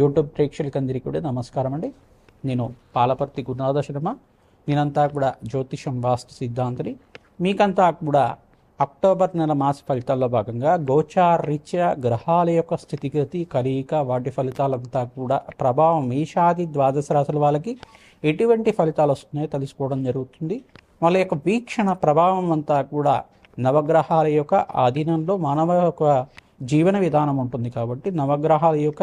YouTube ప్రేక్షకులందరికీ కూడా నమస్కారం అండి. నేను పాలపర్తి గురునాథ శర్మ. నేనంతా కూడా జ్యోతిషం వాస్తు సిద్ధాంతిని. మీకంతా కూడా అక్టోబర్ నెల మాస ఫలితాల్లో భాగంగా గోచారీత్యా గ్రహాల యొక్క స్థితిగతి కలయిక వాటి ఫలితాలంతా కూడా ప్రభావం ఈషాది ద్వాదశ రాశుల వాళ్ళకి ఎటువంటి ఫలితాలు వస్తున్నాయో తెలుసుకోవడం జరుగుతుంది. వాళ్ళ యొక్క వీక్షణ ప్రభావం అంతా కూడా నవగ్రహాల యొక్క ఆధీనంలో మానవ యొక్క జీవన విధానం ఉంటుంది కాబట్టి నవగ్రహాల యొక్క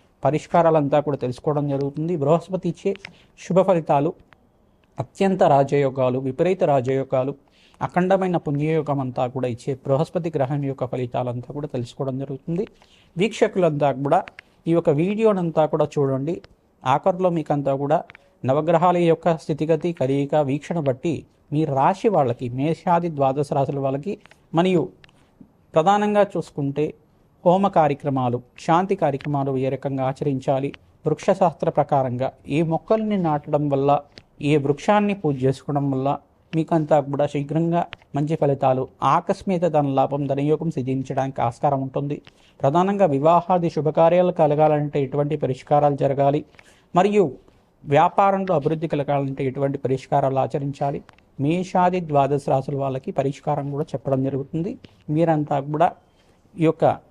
పరిష్కారాలంతా కూడా తెలుసుకోవడం జరుగుతుంది. బృహస్పతి ఇచ్చే శుభ ఫలితాలు అత్యంత రాజయోగాలు విపరీత రాజయోగాలు అఖండమైన పుణ్యయోగం అంతా కూడా ఇచ్చే బృహస్పతి గ్రహం యొక్క ఫలితాలంతా కూడా తెలుసుకోవడం జరుగుతుంది. వీక్షకులంతా కూడా ఈ యొక్క వీడియోనంతా కూడా చూడండి. ఆఖరిలో మీకంతా కూడా నవగ్రహాల యొక్క స్థితిగతి కలియిక వీక్షణ బట్టి మీ రాశి వాళ్ళకి మేషాది ద్వాదశ రాశుల వాళ్ళకి మరియు ప్రధానంగా చూసుకుంటే హోమ కార్యక్రమాలు శాంతి కార్యక్రమాలు ఏ రకంగా ఆచరించాలి? వృక్షశాస్త్ర ప్రకారంగా ఏ మొక్కల్ని నాటడం వల్ల ఏ వృక్షాన్ని పూజ చేసుకోవడం వల్ల మీకంతా కూడా శీఘ్రంగా మంచి ఫలితాలు ఆకస్మిక ధన లాభం ధనయోగం సిద్ధించడానికి ఆస్కారం ఉంటుంది. ప్రధానంగా వివాహాది శుభకార్యాలు కలగాలంటే ఎటువంటి పరిష్కారాలు జరగాలి? మరియు వ్యాపారంలో అభివృద్ధి కలగాలంటే ఎటువంటి పరిష్కారాలు ఆచరించాలి? మేషాది ద్వాదశ రాసుల వాళ్ళకి పరిష్కారం కూడా చెప్పడం జరుగుతుంది. మీరంతా కూడా ఈ యొక్క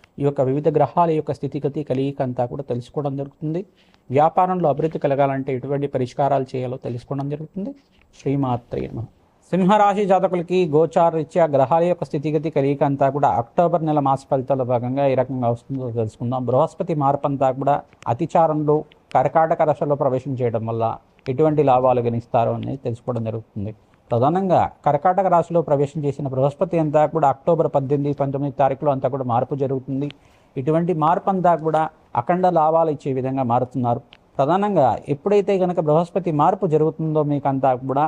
ఈ యొక్క వివిధ గ్రహాల యొక్క స్థితిగతి కలిగిక అంతా కూడా తెలుసుకోవడం జరుగుతుంది. వ్యాపారంలో అభివృద్ధి కలగాలంటే ఎటువంటి పరిష్కారాలు చేయాలో తెలుసుకోవడం జరుగుతుంది. శ్రీమాత్రే నమ. సింహరాశి జాతకులకి గోచారరీత్యా గ్రహాల యొక్క స్థితిగతి కలిగిక అంతా కూడా అక్టోబర్ నెల మాస ఫలితాల భాగంగా ఏ రకంగా వస్తుందో తెలుసుకుందాం. బృహస్పతి మార్పు అంతా కూడా అతిచారంలో కర్కాటక రాశిలో ప్రవేశం చేయడం వల్ల ఎటువంటి లాభాలు గణిస్తారో అనేది తెలుసుకోవడం జరుగుతుంది. ప్రధానంగా కర్కాటక రాశిలో ప్రవేశం చేసిన బృహస్పతి అంతా కూడా అక్టోబర్ పద్దెనిమిది పంతొమ్మిది తారీఖులో అంతా కూడా మార్పు జరుగుతుంది. ఇటువంటి మార్పు అంతా కూడా అఖండ లాభాలు ఇచ్చే విధంగా మారుతున్నారు. ప్రధానంగా ఎప్పుడైతే కనుక బృహస్పతి మార్పు జరుగుతుందో మీకు అంతా కూడా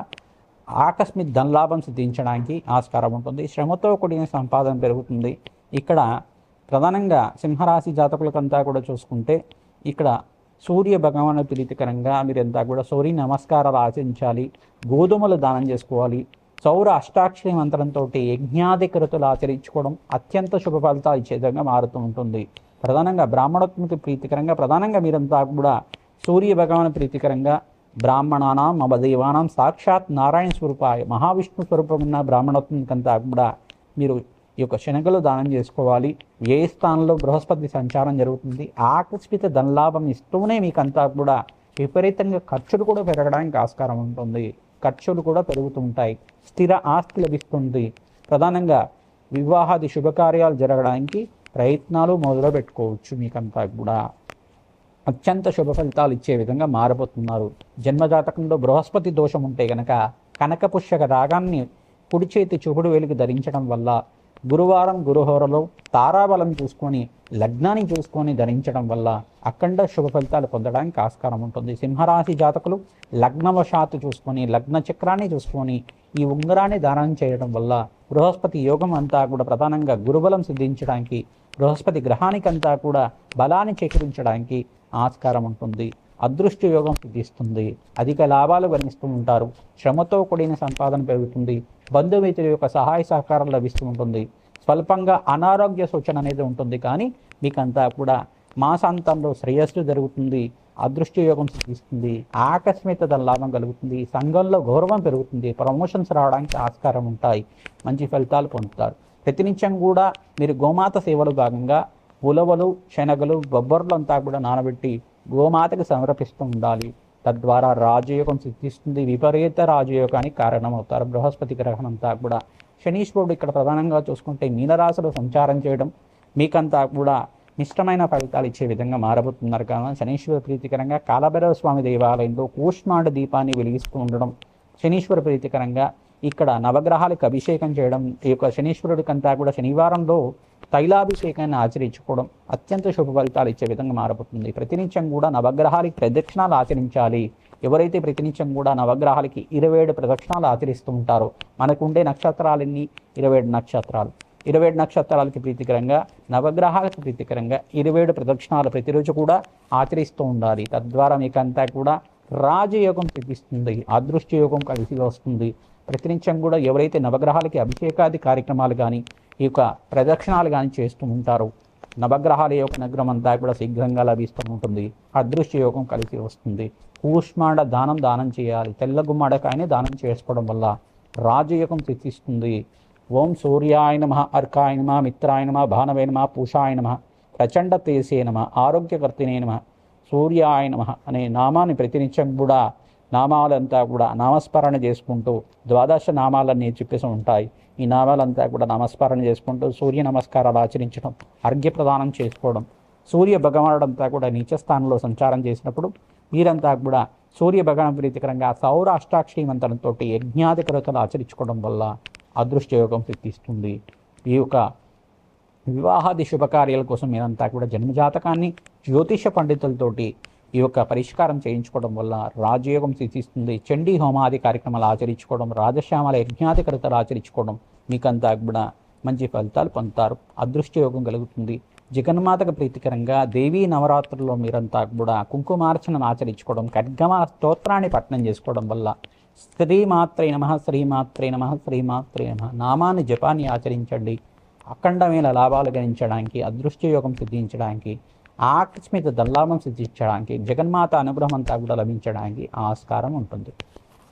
ఆకస్మిక ధనలాభం సిద్ధించడానికి ఆస్కారం ఉంటుంది. శ్రమతో కూడిన సంపాదన పెరుగుతుంది. ఇక్కడ ప్రధానంగా సింహరాశి జాతకులకంతా కూడా చూసుకుంటే ఇక్కడ సూర్య భగవాను ప్రీతికరంగా మీరంతా కూడా సూర్య నమస్కారాలు ఆచరించాలి గోధుమలు దానం చేసుకోవాలి సౌర అష్టాక్షరి మంత్రంతో యజ్ఞాధికృతులు ఆచరించుకోవడం అత్యంత శుభ ఫలితాలు ఇచ్చే విధంగా మారుతూ ఉంటుంది. ప్రధానంగా బ్రాహ్మణోత్మకి ప్రీతికరంగా ప్రధానంగా మీరంతా కూడా సూర్య భగవాన్ ప్రీతికరంగా బ్రాహ్మణానాం మమదేవానాం సాక్షాత్ నారాయణ స్వరూపాయ మహావిష్ణు స్వరూపం ఉన్న బ్రాహ్మణోత్మకంతా కూడా మీరు ఈ యొక్క శనగలు దానం చేసుకోవాలి. ఏ స్థానంలో బృహస్పతి సంచారం జరుగుతుంది? ఆకస్మిక ధనలాభం ఇస్తూనే మీకంతా కూడా విపరీతంగా ఖర్చులు కూడా పెరగడానికి ఆస్కారం ఉంటుంది. ఖర్చులు కూడా పెరుగుతుంటాయి. స్థిర ఆస్తి లభిస్తుంది. ప్రధానంగా వివాహాది శుభకార్యాలు జరగడానికి ప్రయత్నాలు మొదలు పెట్టుకోవచ్చు మీకంతా కూడా. అత్యంత శుభ ఫలితాలు ఇచ్చే విధంగా మారబోతున్నారు. జన్మజాతకంలో బృహస్పతి దోషం ఉంటే గనక కనకపుష్యక రాగాన్ని కుడి చేతి చూపుడు వేలికి ధరించడం వల్ల గురువారం గురుహోరలో తారాబలం చూసుకొని లగ్నాన్ని చూసుకొని ధరించడం వల్ల అఖండ శుభ ఫలితాలు పొందడానికి ఆస్కారం ఉంటుంది. సింహరాశి జాతకులు లగ్నవశాత్తు చూసుకొని లగ్న చక్రాన్ని చూసుకొని ఈ ఉంగరాన్ని దానం చేయడం వల్ల బృహస్పతి యోగం అంతా కూడా ప్రధానంగా గురుబలం సిద్ధించడానికి బృహస్పతి గ్రహానికంతా కూడా బలాన్ని చేకరించడానికి ఆస్కారం ఉంటుంది. అదృష్ట యోగం సిద్ధిస్తుంది. అధిక లాభాలు గణిస్తూ ఉంటారు. శ్రమతో కూడిన సంపాదన పెరుగుతుంది. బంధుమిత్రుల యొక్క సహాయ సహకారం లభిస్తూ ఉంటుంది. స్వల్పంగా అనారోగ్య సూచన అనేది ఉంటుంది. కానీ మీకంతా కూడా మాసాంతంలో శ్రేయస్సు జరుగుతుంది. అదృష్ట యోగం సిద్ధిస్తుంది. ఆకస్మిక లాభం కలుగుతుంది. సంఘంలో గౌరవం పెరుగుతుంది. ప్రమోషన్స్ రావడానికి ఆస్కారం ఉంటాయి. మంచి ఫలితాలు పొందుతారు. ప్రతినిత్యం కూడా మీరు గోమాత సేవలు భాగంగా ఉలవలు శనగలు బొబ్బర్లు అంతా కూడా నానబెట్టి గోమాతకు సమర్పిస్తూ ఉండాలి. తద్వారా రాజయోగం సిద్ధిస్తుంది. విపరీత రాజయోగానికి కారణమవుతారు. బృహస్పతి గ్రహం అంతా కూడా. శనీశ్వరుడు ఇక్కడ ప్రధానంగా చూసుకుంటే మీనరాశిలో సంచారం చేయడం మీకంతా కూడా నిష్టమైన ఫలితాలు ఇచ్చే విధంగా మారబోతున్నారు. కావున శనీశ్వర ప్రీతికరంగా కాలభైరవ స్వామి దేవాలయంలో కూష్మాండ దీపాన్ని వెలిగిస్తూ ఉండడం శనీశ్వర ప్రీతికరంగా ఇక్కడ నవగ్రహాలకు అభిషేకం చేయడం ఈ యొక్క శనీశ్వరుడికంతా కూడా శనివారంలో తైలాభిషేకాన్ని ఆచరించుకోవడం అత్యంత శుభ ఫలితాలు ఇచ్చే విధంగా మారబోతుంది. ప్రతినిత్యం కూడా నవగ్రహాలకి ప్రదక్షిణాలు ఆచరించాలి. ఎవరైతే ప్రతినిత్యం కూడా నవగ్రహాలకి ఇరవై ఏడు ప్రదక్షిణాలు ఆచరిస్తూ ఉంటారో మనకుండే నక్షత్రాలన్నీ ఇరవై ఏడు నక్షత్రాలు. ఇరవై ఏడు నక్షత్రాలకి ప్రీతికరంగా నవగ్రహాలకు ప్రీతికరంగా ఇరవై ఏడు ప్రదక్షిణాలు ప్రతిరోజు కూడా ఆచరిస్తూ ఉండాలి. తద్వారా మీకంతా కూడా రాజయోగం సిద్ధిస్తుంది అదృష్ట యోగం కలిసి వస్తుంది. ప్రతినిత్యం కూడా ఎవరైతే నవగ్రహాలకి అభిషేకాది కార్యక్రమాలు కానీ ఈ యొక్క ప్రదక్షిణాలు కానీ చేస్తూ ఉంటారో నవగ్రహాల యొక్క నగ్రం అంతా కూడా శీఘ్రంగా లభిస్తూ ఉంటుంది. అదృశ్య యోగం కలిసి వస్తుంది. కూష్మాండ దానం దానం చేయాలి. తెల్ల గుమ్మడకాయని దానం చేసుకోవడం వల్ల రాజయోగం సిద్ధిస్తుంది. ఓం సూర్యాయ నమ అర్కాయ నమ మిత్రాయ నమ భానవే నమ పూషాయ నమ ప్రచండ తేసే నమ ఆరోగ్యకర్తినే నమ సూర్యాయ నమ అనే నామాన్ని ప్రతినిత్యం కూడా నామాలంతా కూడా నామస్మరణ చేసుకుంటూ ద్వాదశ నామాలన్నీ చెప్పేసి ఉంటాయి. ఈ నామాలంతా కూడా నామస్మరణ చేసుకుంటూ సూర్య నమస్కారాలు ఆచరించడం అర్ఘ్య ప్రదానం చేసుకోవడం సూర్య భగవానుడంతా కూడా నీచస్థానంలో సంచారం చేసినప్పుడు వీరంతా కూడా సూర్య భగవాన్ ప్రీతికరంగా సౌర అష్టాక్షరి మంత్రంతో యజ్ఞాధికరతలు ఆచరించుకోవడం వల్ల అదృష్టయోగం సిద్ధిస్తుంది. ఈ యొక్క వివాహాది శుభకార్యాల కోసం మీరంతా కూడా జన్మజాతకాన్ని జ్యోతిష పండితులతోటి ఈ యొక్క పరిష్కారం చేయించుకోవడం వల్ల రాజయోగం సిద్ధిస్తుంది. చండీ హోమాది కార్యక్రమాలు ఆచరించుకోవడం రాజశ్యామల యజ్ఞాధికరతలు ఆచరించుకోవడం మీకంతా కూడా మంచి ఫలితాలు పొందుతారు. అదృష్టయోగం కలుగుతుంది. జగన్మాతకు ప్రీతికరంగా దేవీ నవరాత్రుల్లో మీరంతా కూడా కుంకుమార్చనను ఆచరించుకోవడం ఖడ్గమ స్తోత్రాన్ని పఠనం చేసుకోవడం వల్ల శ్రీమాత్రే నమ శ్రీమాత్రే నమ శ్రీమాత్రే నమ నామాన్ని జపాన్ని ఆచరించండి. అఖండమైన లాభాలు గణించడానికి అదృష్టయోగం సిద్ధించడానికి సిద్ధించడానికి మీద దల్లాభం సిద్ధించడానికి జగన్మాత అనుగ్రహం అంతా కూడా లభించడానికి ఆస్కారం ఉంటుంది.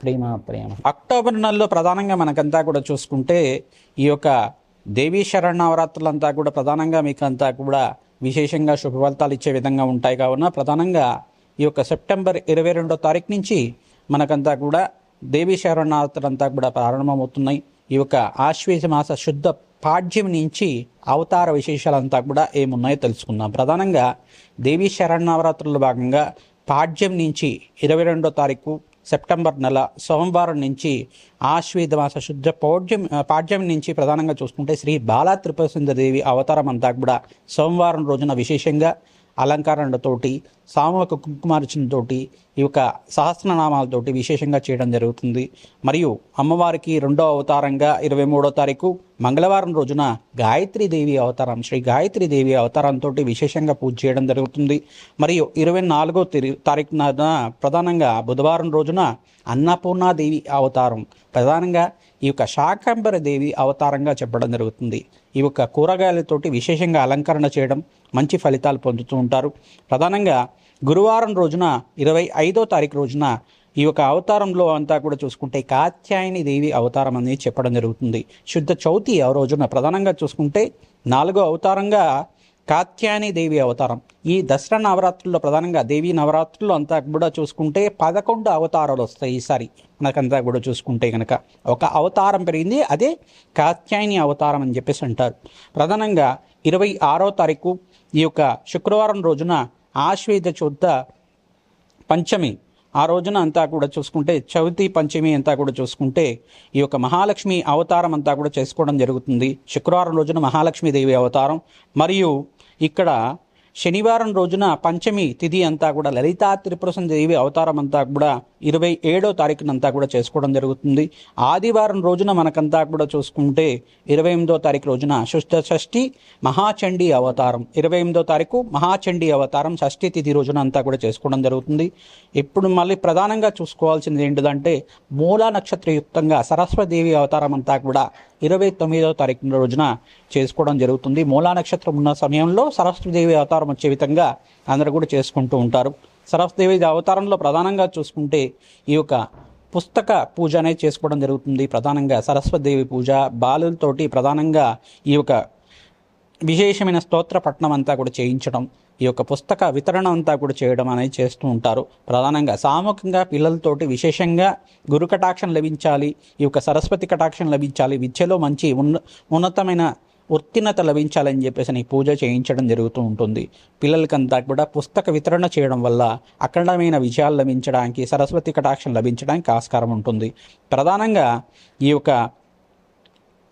ప్రేమ ప్రేమ. అక్టోబర్ నెలలో ప్రధానంగా మనకంతా కూడా చూసుకుంటే ఈ యొక్క దేవీ శరణవరాత్రులంతా కూడా ప్రధానంగా మీకు అంతా కూడా విశేషంగా శుభఫలితాలు ఇచ్చే విధంగా ఉంటాయి. కావున ప్రధానంగా ఈ యొక్క సెప్టెంబర్ ఇరవై రెండో తారీఖు నుంచి మనకంతా కూడా దేవీ శరణవరాత్రులంతా కూడా ప్రారంభమవుతున్నాయి. ఈ యొక్క ఆశ్వేజ మాస శుద్ధ పాడ్యం నుంచి అవతార విశేషాలంతా కూడా ఏమున్నాయో తెలుసుకుందాం. ప్రధానంగా దేవీ శరణవరాత్రుల భాగంగా పాడ్యం నుంచి ఇరవై రెండో తారీఖు సెప్టెంబర్ నెల సోమవారం నుంచి ఆశ్వేద మాస శుద్ధ పౌడ్యం పాడ్యం నుంచి ప్రధానంగా చూసుకుంటే శ్రీ బాలా త్రిపురసుందరదేవి అవతారం అంతా కూడా సోమవారం రోజున విశేషంగా అలంకారణతోటి సామూహిక కుంకుమార్చనతోటి ఈ యొక్క సహస్రనామాలతోటి విశేషంగా చేయడం జరుగుతుంది. మరియు అమ్మవారికి రెండో అవతారంగా ఇరవై మూడో తారీఖు మంగళవారం రోజున గాయత్రి దేవి అవతారం శ్రీ గాయత్రి దేవి అవతారంతో విశేషంగా పూజ చేయడం జరుగుతుంది. మరియు ఇరవై నాలుగో తారీఖున ప్రధానంగా బుధవారం రోజున అన్నపూర్ణాదేవి అవతారం. ప్రధానంగా ఈ యొక్క శాకంబర దేవి అవతారంగా చెప్పడం జరుగుతుంది. ఈ యొక్క కూరగాయలతోటి విశేషంగా అలంకరణ చేయడం మంచి ఫలితాలు పొందుతూ ఉంటారు. ప్రధానంగా గురువారం రోజున ఇరవై ఐదో తారీఖు రోజున ఈ యొక్క అవతారంలో అంతా కూడా చూసుకుంటే కాత్యాయని దేవి అవతారం అనేది చెప్పడం జరుగుతుంది. శుద్ధ చౌతి ఆ రోజున ప్రధానంగా చూసుకుంటే నాలుగో అవతారంగా కాత్యాయని దేవి అవతారం. ఈ దసరా నవరాత్రుల్లో ప్రధానంగా దేవి నవరాత్రుల్లో అంతా కూడా చూసుకుంటే పదకొండు అవతారాలు వస్తాయి ఈసారి. మనకంతా కూడా చూసుకుంటే కనుక ఒక అవతారం పెరిగింది అదే కాత్యాయని అవతారం అని చెప్పేసి అంటారు. ప్రధానంగా ఇరవై ఆరో తారీఖు ఈ యొక్క శుక్రవారం రోజున ఆశ్వేద శుద్ధ పంచమి ఆ రోజున అంతా కూడా చూసుకుంటే చవితి పంచమి అంతా కూడా చూసుకుంటే ఈ యొక్క మహాలక్ష్మి అవతారం అంతా కూడా చేసుకోవడం జరుగుతుంది. శుక్రవారం రోజున మహాలక్ష్మీదేవి అవతారం. మరియు ఇక్కడ శనివారం రోజున పంచమి తిథి అంతా కూడా లలితా త్రిపుర దేవి అవతారం అంతా కూడా ఇరవై ఏడో తారీఖునంతా కూడా చేసుకోవడం జరుగుతుంది. ఆదివారం రోజున మనకంతా కూడా చూసుకుంటే ఇరవై ఎనిమిదో తారీఖు రోజున శుష్ట షష్ఠి మహాచండీ అవతారం. ఇరవై ఎనిమిదో తారీఖు మహాచండీ అవతారం షష్ఠి తిథి రోజున అంతా కూడా చేసుకోవడం జరుగుతుంది. ఇప్పుడు మళ్ళీ ప్రధానంగా చూసుకోవాల్సింది ఏంటిదంటే మూలా నక్షత్రయుక్తంగా సరస్వదేవి అవతారం అంతా కూడా ఇరవై తొమ్మిదో తారీఖు రోజున చేసుకోవడం జరుగుతుంది. మూలా నక్షత్రం ఉన్న సమయంలో సరస్వదేవి అవతారం వచ్చే విధంగా అందరూ కూడా చేసుకుంటూ ఉంటారు. సరస్వదేవి అవతారంలో ప్రధానంగా చూసుకుంటే ఈ యొక్క పుస్తక పూజ అనేది చేసుకోవడం జరుగుతుంది. ప్రధానంగా సరస్వదేవి పూజ బాలులతోటి ప్రధానంగా ఈ యొక్క విశేషమైన స్తోత్ర పట్టణం అంతా కూడా చేయించడం ఈ యొక్క పుస్తక వితరణ అంతా కూడా చేయడం అనేది చేస్తూ ఉంటారు. ప్రధానంగా సామూహికంగా పిల్లలతోటి విశేషంగా గురు కటాక్షం లభించాలి ఈ యొక్క సరస్వతి కటాక్షం లభించాలి. విద్యలో మంచి ఉన్న ఉన్నతమైన ఉత్తీర్ణత లభించాలని చెప్పేసి ఈ పూజ చేయించడం జరుగుతూ ఉంటుంది. పిల్లలకంతా కూడా పుస్తక వితరణ చేయడం వల్ల అఖండమైన విజయాలు లభించడానికి సరస్వతి కటాక్షం లభించడానికి ఆస్కారం ఉంటుంది. ప్రధానంగా ఈ యొక్క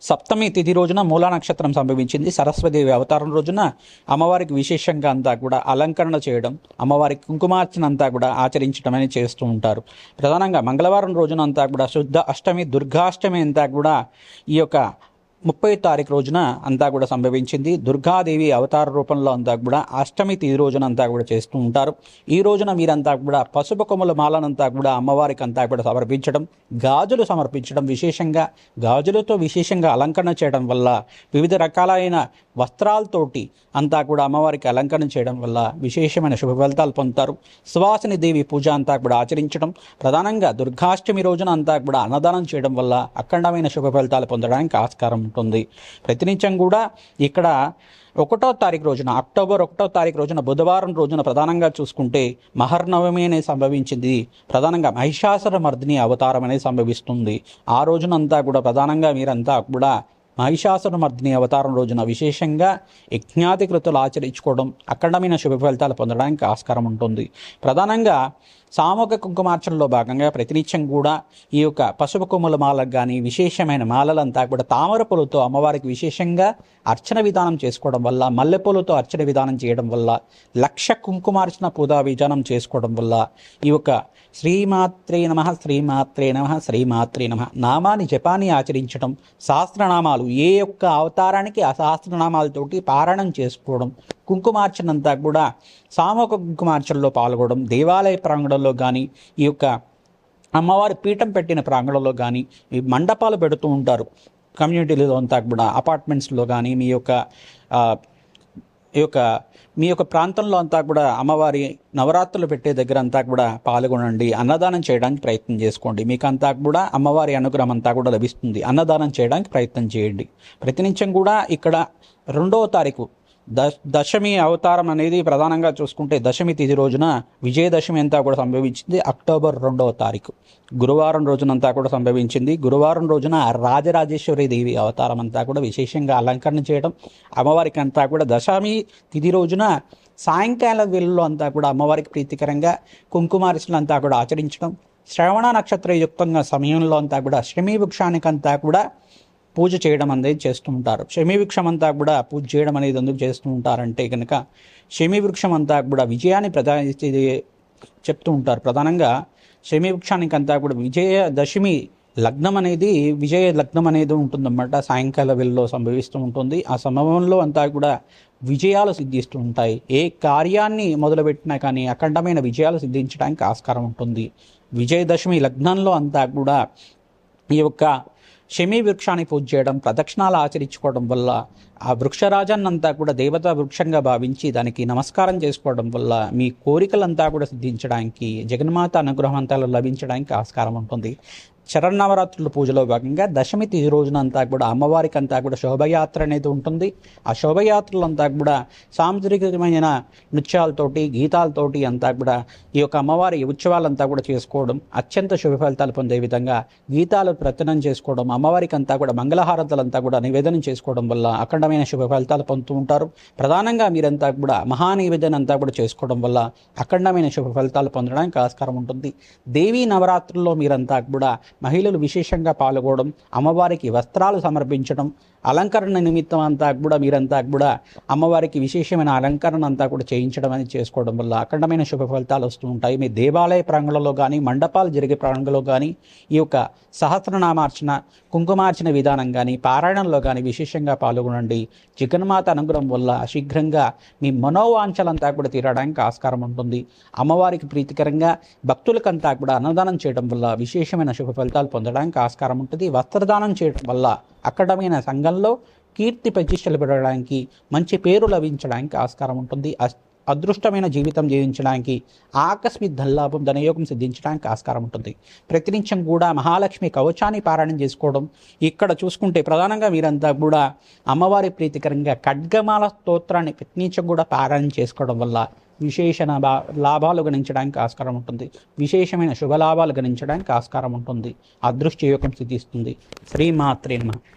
సప్తమి తిథి రోజున మూలా నక్షత్రం సంభవించింది. సరస్వదేవి అవతారం రోజున అమ్మవారికి విశేషంగా అంతా కూడా అలంకరణ చేయడం అమ్మవారికి కుంకుమార్చన అంతా కూడా ఆచరించడం అని చేస్తూ ఉంటారు. ప్రధానంగా మంగళవారం రోజున అంతా కూడా శుద్ధ అష్టమి దుర్గాష్టమి అంతా కూడా ఈ యొక్క ముప్పై తారీఖు రోజున అంతా కూడా సంభవించింది. దుర్గాదేవి అవతార రూపంలో అంతా కూడా అష్టమి ఈ రోజున అంతా కూడా చేస్తూ ఉంటారు. ఈ రోజున మీరంతా కూడా పసుపు కొమ్మల మాలనంతా కూడా అమ్మవారికి అంతా కూడా సమర్పించడం గాజులు సమర్పించడం విశేషంగా గాజులతో విశేషంగా అలంకరణ చేయడం వల్ల వివిధ రకాలైన వస్త్రాలతోటి అంతా కూడా అమ్మవారికి అలంకరణ చేయడం వల్ల విశేషమైన శుభ ఫలితాలు పొందుతారు. సువాసిని దేవి పూజ అంతా కూడా ఆచరించడం ప్రధానంగా దుర్గాష్టమి రోజున అంతా కూడా అన్నదానం చేయడం వల్ల అఖండమైన శుభ ఫలితాలు పొందడానికి ఆస్కారం ఉంటుంది. ప్రతినిత్యం కూడా ఇక్కడ ఒకటో తారీఖు రోజున అక్టోబర్ ఒకటో తారీఖు రోజున బుధవారం రోజున ప్రధానంగా చూసుకుంటే మహర్నవమి అనేది సంభవించింది. ప్రధానంగా మహిషాసుర మర్దిని అవతారం అనేది సంభవిస్తుంది. ఆ రోజునంతా కూడా ప్రధానంగా మీరంతా కూడా మహిషాసురమర్దిని అవతారం రోజున విశేషంగా యజ్ఞాధికృతులు ఆచరించుకోవడం అఖండమైన శుభ ఫలితాలు పొందడానికి ఆస్కారం ఉంటుంది. ప్రధానంగా సామూహిక కుంకుమార్చనలో భాగంగా ప్రతినిత్యం కూడా ఈ యొక్క పసుపు కొమ్ముల మాలకు కానీ విశేషమైన మాలలంతా కూడా తామర పూలతో అమ్మవారికి విశేషంగా అర్చన విధానం చేసుకోవడం వల్ల మల్లెపూలతో అర్చన విధానం చేయడం వల్ల లక్ష కుంకుమార్చన పూజా విధానం చేసుకోవడం వల్ల ఈ యొక్క శ్రీమాత్రే నమ శ్రీమాత్రే నమ శ్రీమాత్రే నమ నామాన్ని జపాన్ని ఆచరించడం సహస్రనామాలు ఏ యొక్క అవతారానికి ఆ సహస్రనామాలతోటి పారాయణం చేసుకోవడం కుంకుమార్చనంతా కూడా సామూహిక కుంకుమార్చనలో పాల్గొనడం దేవాలయ ప్రాంగణంలో కానీ ఈ యొక్క అమ్మవారి పీఠం పెట్టిన ప్రాంగణంలో కానీ ఈ మండపాలు పెడుతూ ఉంటారు. కమ్యూనిటీలో అంతా కూడా అపార్ట్మెంట్స్లో కానీ మీ యొక్క ఈ యొక్క మీ యొక్క ప్రాంతంలో అంతా కూడా అమ్మవారి నవరాత్రులు పెట్టే దగ్గర అంతా కూడా పాల్గొనండి. అన్నదానం చేయడానికి ప్రయత్నం చేసుకోండి. మీకు అంతా కూడా అమ్మవారి అనుగ్రహం అంతా కూడా లభిస్తుంది. అన్నదానం చేయడానికి ప్రయత్నం చేయండి. ప్రతినిత్యం కూడా ఇక్కడ రెండవ తారీఖు దశమి అవతారం అనేది ప్రధానంగా చూసుకుంటే దశమి తిథి రోజున విజయదశమి అంతా కూడా సంభవించింది అక్టోబర్ రెండవ తారీఖు. గురువారం రోజునంతా కూడా సంభవించింది. గురువారం రోజున రాజరాజేశ్వరి దేవి అవతారం అంతా కూడా విశేషంగా అలంకరణ చేయడం అమ్మవారికి అంతా కూడా దశమి తిథి రోజున సాయంకాల వేళల్లో అంతా కూడా అమ్మవారికి ప్రీతికరంగా కుంకుమారిసులు అంతా కూడా ఆచరించడం శ్రవణ నక్షత్ర యుక్తంగా సమయంలో అంతా కూడా శ్రమీ వృక్షానికంతా కూడా పూజ చేయడం అనేది చేస్తూ ఉంటారు శమి వృక్షం అంతా కూడా పూజ చేయడం అనేది ఎందుకు చేస్తూ ఉంటారంటే కనుక శమి వృక్షం అంతా కూడా విజయాన్ని ప్రధాన చెప్తూ ఉంటారు. ప్రధానంగా శమి వృక్షానికి అంతా కూడా విజయదశమి లగ్నం అనేది విజయ లగ్నం అనేది ఉంటుందన్నమాట. సాయంకాల వేళలో సంభవిస్తూ ఉంటుంది. ఆ సమయంలో అంతా కూడా విజయాలు సిద్ధిస్తూ ఉంటాయి. ఏ కార్యాన్ని మొదలుపెట్టినా కానీ అఖండమైన విజయాలు సిద్ధించడానికి ఆస్కారం ఉంటుంది. విజయదశమి లగ్నంలో అంతా కూడా ఈ యొక్క శమీ వృక్షాన్ని పూజ చేయడం ప్రదక్షిణాలు ఆచరించుకోవడం వల్ల ఆ వృక్షరాజన్నంతా కూడా దేవతా వృక్షంగా భావించి దానికి నమస్కారం చేసుకోవడం వల్ల మీ కోరికలంతా కూడా సిద్ధించడానికి జగన్మాత అనుగ్రహం అంతా లభించడానికి ఆస్కారం ఉంటుంది. శరన్నవరాత్రుల పూజలో భాగంగా దశమి తిథి రోజునంతా కూడా అమ్మవారికి అంతా కూడా శోభయాత్ర అనేది ఉంటుంది. ఆ శోభయాత్రలంతా కూడా సాంస్కృతికమైన నృత్యాలతోటి గీతాలతోటి అంతా కూడా ఈ యొక్క అమ్మవారి ఉత్సవాలంతా కూడా చేసుకోవడం అత్యంత శుభ ఫలితాలు పొందే విధంగా గీతాలు ప్రతనం చేసుకోవడం అమ్మవారికి అంతా కూడా మంగళహారతలంతా కూడా నివేదన చేసుకోవడం వల్ల అఖండమైన శుభ ఫలితాలు పొందుతూ ఉంటారు. ప్రధానంగా మీరంతా కూడా మహానివేదన అంతా కూడా చేసుకోవడం వల్ల అఖండమైన శుభ ఫలితాలు పొందడానికి ఆస్కారం ఉంటుంది. దేవీ నవరాత్రుల్లో మీరంతా కూడా మహిళలు విశేషంగా పాల్గొనడం అమ్మవారికి వస్త్రాలు సమర్పించడం అలంకరణ నిమిత్తం అంతా కూడా మీరంతా కూడా అమ్మవారికి విశేషమైన అలంకరణ అంతా కూడా చేయించడం అనేది చేసుకోవడం వల్ల అఖండమైన శుభ ఫలితాలు వస్తూ ఉంటాయి. మీ దేవాలయ ప్రాంగణంలో కానీ మండపాలు జరిగే ప్రాంగణంలో కానీ ఈ యొక్క సహస్రనామార్చన కుంకుమార్చన విధానం కానీ పారాయణంలో కానీ విశేషంగా పాల్గొనండి. జగన్మాత అనుగ్రహం వల్ల శీఘ్రంగా మీ మనోవాంఛలంతా కూడా తీరడానికి ఆస్కారం ఉంటుంది. అమ్మవారికి ప్రీతికరంగా భక్తులకంతా కూడా అన్నదానం చేయడం వల్ల విశేషమైన శుభ ఫలితాలు పొందడానికి ఆస్కారం ఉంటుంది. వస్త్రదానం చేయడం వల్ల అక్కడమైన సంఘంలో కీర్తి ప్రతిష్టలు పెరగడానికి మంచి పేరు లభించడానికి ఆస్కారం ఉంటుంది. అదృష్టమైన జీవితం జీవించడానికి ఆకస్మిక ధనలాభం ధనయోగం సిద్ధించడానికి ఆస్కారం ఉంటుంది. ప్రతినిత్యం కూడా మహాలక్ష్మి కవచాన్ని పారాయణం చేసుకోవడం ఇక్కడ చూసుకుంటే ప్రధానంగా మీరంతా కూడా అమ్మవారి ప్రీతికరంగా ఖడ్గమాల స్తోత్రాన్ని ప్రతినిత్యం కూడా పారాయణం చేసుకోవడం వల్ల విశేషణ లాభాలు గణించడానికి ఆస్కారం ఉంటుంది. విశేషమైన శుభలాభాలు గణించడానికి ఆస్కారం ఉంటుంది. అదృష్ట యోగం సిద్ధిస్తుంది శ్రీమాత్రేమ